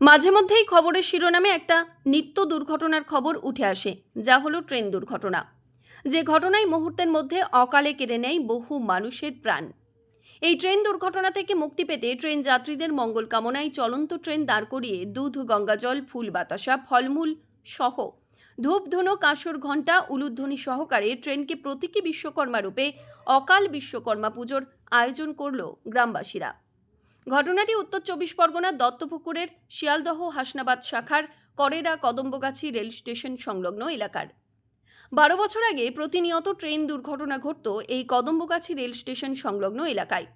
মাঝে মধ্যেই খবরের শিরোনামে একটা নিত্য দুর্ঘটনার খবর উঠে আসে, যা হলো ট্রেন দুর্ঘটনা। যে ঘটনায় মুহূর্তের মধ্যে অকালে কেড়ে নেয় বহু মানুষের প্রাণ। এই ট্রেন দুর্ঘটনা থেকে মুক্তি পেতে ট্রেন যাত্রীদের মঙ্গল কামনায় চলন্ত ট্রেন দাঁড় করিয়ে দুধ গঙ্গাজল ফুল বাতাসা, ফলমূল সহ ধূপ, ধুনো, কাঁসর, ঘণ্টা, উলুধ্বনি সহকারে ট্রেনকে প্রতীকী বিশ্বকর্মা রূপে অকাল বিশ্বকর্মা পুজোর আয়োজন করল গ্রামবাসীরা। ঘটনাটি উত্তর চব্বিশ পরগনার দত্তপুকুরের শিয়ালদহ হাসনাবাদ শাখার করেরা কদম্বগাছি রেল স্টেশন সংলগ্ন এলাকার। বারো বছর আগে প্রতিনিয়ত ট্রেন দুর্ঘটনা ঘটত এই কদম্বগাছি রেল স্টেশন সংলগ্ন এলাকায়।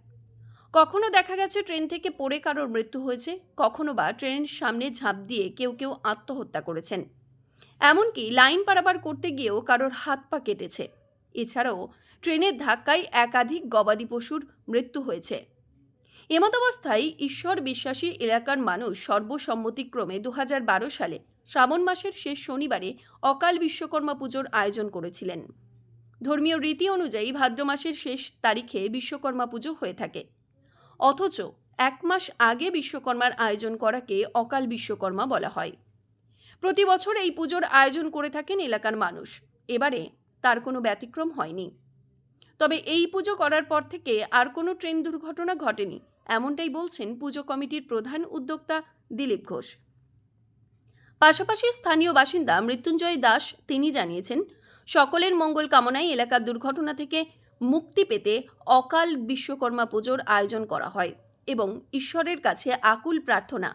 কখনো দেখা গেছে ট্রেন থেকে পড়ে কারোর মৃত্যু হয়েছে, কখনো বা ট্রেনের সামনে ঝাঁপ দিয়ে কেউ কেউ আত্মহত্যা করেছেন। এমনকি লাইন পারাপার করতে গিয়েও কারোর হাত পা কেটেছে। এছাড়াও ট্রেনের ধাক্কায় একাধিক গবাদি পশুর মৃত্যু হয়েছে। এমতাবস্থায় ঈশ্বর বিশ্বাসী এলাকার মানুষ সর্বসম্মতিক্রমে দু হাজার বারো সালে শ্রাবণ মাসের শেষ শনিবারে অকাল বিশ্বকর্মা পুজোর আয়োজন করেছিলেন। ধর্মীয় রীতি অনুযায়ী ভাদ্র মাসের শেষ তারিখে বিশ্বকর্মা পুজো হয়ে থাকে। অথচ এক মাস আগে বিশ্বকর্মার আয়োজন করাকে অকাল বিশ্বকর্মা বলা হয়। প্রতি বছর এই পুজোর আয়োজন করে থাকেন এলাকার মানুষ। এবারে তার কোনো ব্যতিক্রম হয়নি। তবে এই পুজো করার পর থেকে আর কোনো ট্রেন দুর্ঘটনা ঘটেনি, এমনটাই বলছেন পুজো কমিটির প্রধান উদ্যোক্তা দিলীপ ঘোষ। পাশাপাশি স্থানীয় বাসিন্দা মৃত্যুঞ্জয় দাস তিনি জানিয়েছেন, সকলের মঙ্গল কামনায় এলাকার দুর্ঘটনা থেকে মুক্তি পেতে অকাল বিশ্বকর্মা পুজোর আয়োজন করা হয় এবং ঈশ্বরের কাছে আকুল প্রার্থনা।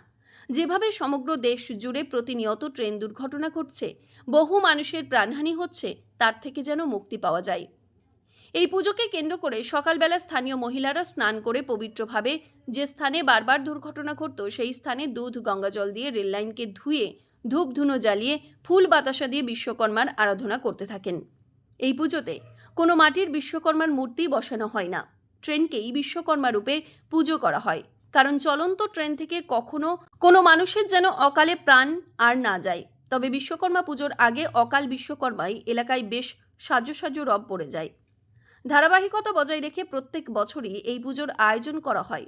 যেভাবে সমগ্র দেশ জুড়ে প্রতিনিয়ত ট্রেন দুর্ঘটনা ঘটছে, বহু মানুষের প্রাণহানি হচ্ছে, তার থেকে যেন মুক্তি পাওয়া যায়। এই পুজোকে কেন্দ্র করে সকালবেলা স্থানীয় মহিলারা স্নান করে পবিত্রভাবে যে স্থানে বারবার দুর্ঘটনা ঘটত, সেই স্থানে দুধ, গঙ্গাজল দিয়ে রেললাইনকে ধুয়ে ধূপ ধুনো জ্বালিয়ে ফুল বাতাসা দিয়ে বিশ্বকর্মার আরাধনা করতে থাকেন। এই পুজোতে কোনো মাটির বিশ্বকর্মার মূর্তি বসানো হয় না। ট্রেনকেই বিশ্বকর্মা রূপে পুজো করা হয়। কারণ চলন্ত ট্রেন থেকে কখনো কোনো মানুষের যেন অকালে প্রাণ আর না যায়। তবে বিশ্বকর্মা পুজোর আগে অকাল বিশ্বকর্মায় এলাকায় বেশ সাজো সাজো রব পড়ে যায়। ধারাবাহিকতা বজায় রেখে প্রত্যেক বছরই এই পুজোর আয়োজন করা হয়।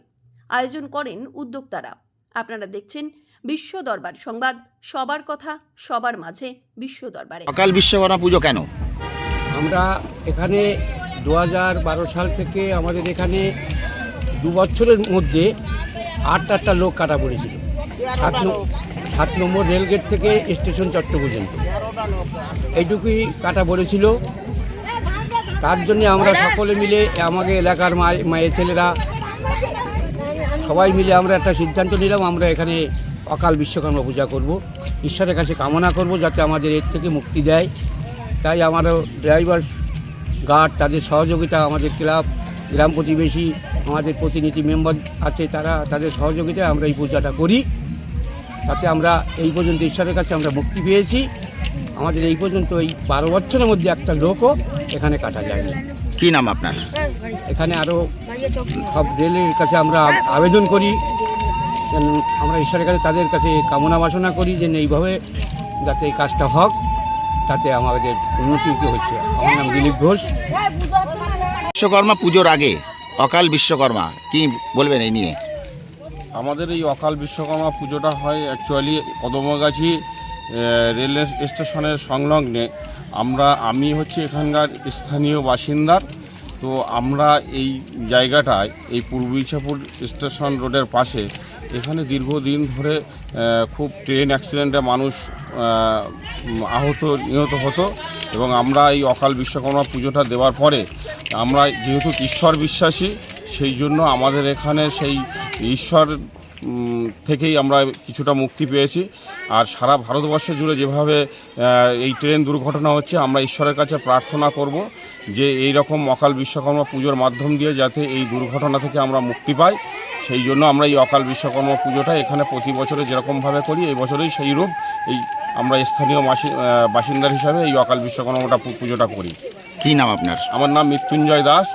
আয়োজন করেন উদ্যোক্তারা। আপনারা দেখছেন বিশ্ব দরবার সংবাদ সবার কথা সবার মাঝে বিশ্ব দরবারে অকাল বিশ্বকর্মা পুজো কেন? আমরা এখানে দু বারো সাল থেকে আমাদের এখানে দু বছরের মধ্যে আট আটটা লোক কাটা পড়েছিল। সাত নম- সাত নম্বর রেলগেট থেকে স্টেশন চট্ট পর্যন্ত। এইটুকুই কাটা পড়েছিল। তার জন্য আমরা সকলে মিলে আমাদের এলাকার মা মায়ের ছেলেরা সবাই মিলে আমরা একটা সিদ্ধান্ত নিলাম আমরা এখানে অকাল বিশ্বকর্মা পূজা করব। ঈশ্বরের কাছে কামনা করব যাতে আমাদের এর থেকে মুক্তি দেয়। তাই আমারও ড্রাইভার গার্ড তাদের সহযোগিতা আমাদের ক্লাব গ্রাম প্রতিবেশী আমাদের প্রতিনিধি মেম্বার আছে তারা তাদের সহযোগিতায় আমরা এই পূজাটা করি। তাতে আমরা এই পর্যন্ত ঈশ্বরের কাছে আমরা মুক্তি পেয়েছি। আমাদের এই পর্যন্ত এই বারো বছরের মধ্যে একটা লোকও এখানে কাটা যায়নি। কি নাম আপনার? এখানে আরও সব রেলের কাছে আমরা আবেদন করি। আমরা ঈশ্বরের কাছে তাদের কাছে কামনা বাসনা করি যে এইভাবে যাতে এই কাজটা হোক তাতে আমাদের উন্নতি হচ্ছে। আমার নাম দিলীপ ঘোষ। বিশ্বকর্মা পুজোর আগে অকাল বিশ্বকর্মা কি বলবেন এই নিয়ে? আমাদের এই অকাল বিশ্বকর্মা পুজোটা হয় অ্যাকচুয়ালি কদমগাছি রেল স্টেশনের সংলগ্নে। আমরা আমি হচ্ছে এখানকার স্থানীয় বাসিন্দার। তো আমরা এই জায়গাটায়, এই পূর্ব ইছাপুর স্টেশন রোডের পাশে, এখানে দীর্ঘদিন ধরে খুব ট্রেন অ্যাক্সিডেন্টে মানুষ আহত, নিহত হতো এবং আমরা এই অকাল বিশ্বকর্মা পুজোটা দেওয়ার পরে, আমরা যেহেতু ঈশ্বর বিশ্বাসী, সেই জন্য আমাদের এখানে সেই ঈশ্বর থেকেই আমরা কিছুটা মুক্তি পেয়েছি। আর সারা ভারতবর্ষ জুড়ে যেভাবে এই ট্রেন দুর্ঘটনা হচ্ছে, আমরা ঈশ্বরের কাছে প্রার্থনা করব। যে এই রকম অকাল বিশ্বকর্মা পুজোর মাধ্যম দিয়ে যাতে এই দুর্ঘটনা থেকে আমরা মুক্তি পাই সেই জন্য আমরা এই অকাল বিশ্বকর্মা পুজোটা এখানে প্রতি বছরে যেরকমভাবে করি এই বছরেই সেই রূপ এই আমরা স্থানীয় বাসিন্দার হিসাবে এই অকাল বিশ্বকর্মাটা পুজোটা করি। কি নাম আপনার? আমার নাম মৃত্যুঞ্জয় দাস